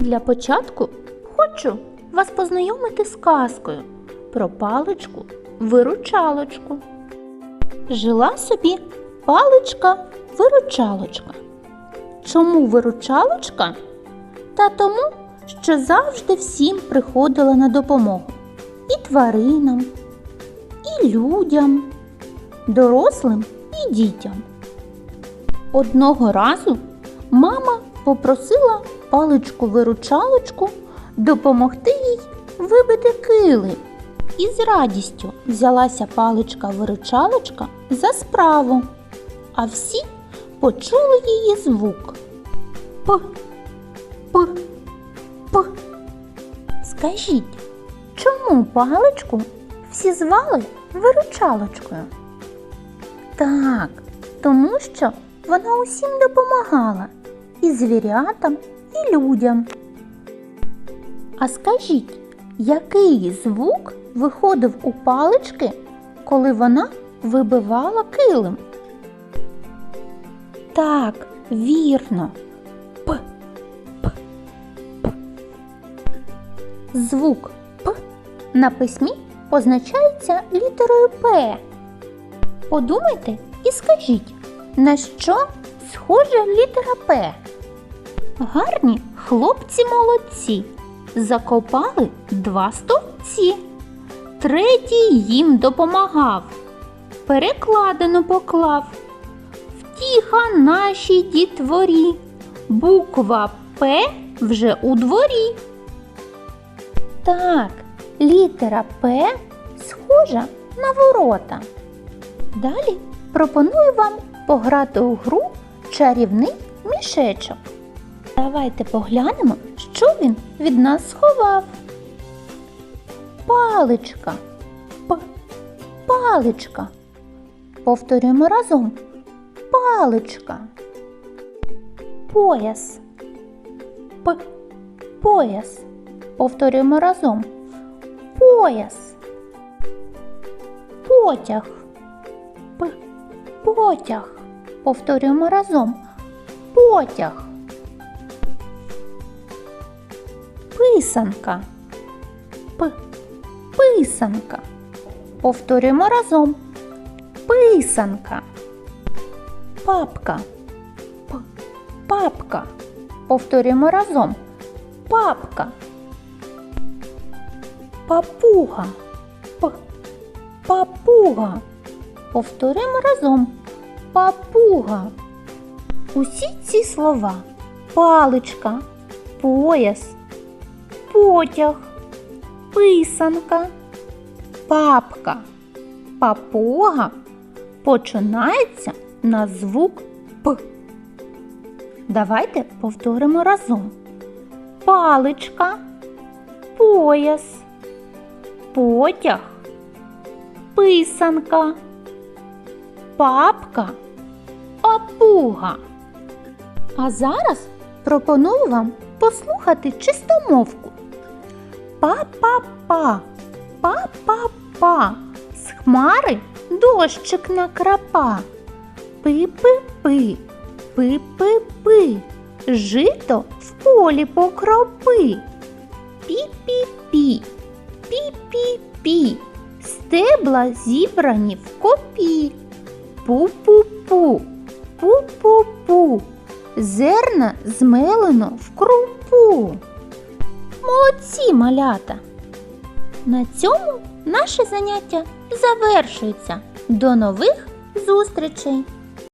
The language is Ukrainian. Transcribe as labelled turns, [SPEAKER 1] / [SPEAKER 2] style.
[SPEAKER 1] Для початку хочу вас познайомити з казкою про паличку виручалочку. Жила собі паличка-виручалочка. Чому виручалочка? Та тому, що завжди всім приходила на допомогу і тваринам, і людям, дорослим і дітям. Одного разу мама попросила паличку-виручалочку допомогти їй вибити кили. І з радістю взялася паличка-виручалочка за справу, а всі почули її звук. П, п, п. Скажіть, чому паличку всі звали виручалочкою? Так, тому що вона усім допомагала і звірятам, і людям. А скажіть, який звук виходив у палички, коли вона вибивала килим? Так, вірно. П, п, п. Звук П на письмі позначається літерою П. Подумайте і скажіть, на що схожа літера П? Гарні хлопці молодці. Закопали два стовпці. Третій їм допомагав. Перекладено поклав. Втіха нашій дітворі. Буква П вже у дворі. Так, літера П схожа на ворота. Далі пропоную вам пограти у гру чарівний мішечок. Давайте поглянемо, що він від нас сховав. Паличка. П. Паличка. Повторюємо разом. Паличка. Пояс. П. Пояс. Повторюємо разом. Пояс. Потяг. П. Потяг. Повторюємо разом. Потяг. Писанка. П. Писанка. Повторюємо разом. Писанка. Папка. П. Папка. Повторюємо разом. Папка. Папуга. П. Папуга. Повторюємо разом. Папуга. Усі ці слова паличка, пояс, потяг, писанка, папка, папуга починається на звук П. Давайте повторимо разом. Паличка, пояс, потяг, писанка, папка, папуга. А зараз пропоную вам послухати чистомовку. Па-па-па, па-па-па, з хмари дощик накрапа. Пи-пи-пи, пи-пи-пи, жито в полі покропи. Пі-пі-пі, пі-пі-пі, стебла зібрані в копі. Пу-пу-пу, пу-пу-пу, зерна змелено в крупу. Молодці малята! На цьому наше заняття завершується. До нових зустрічей!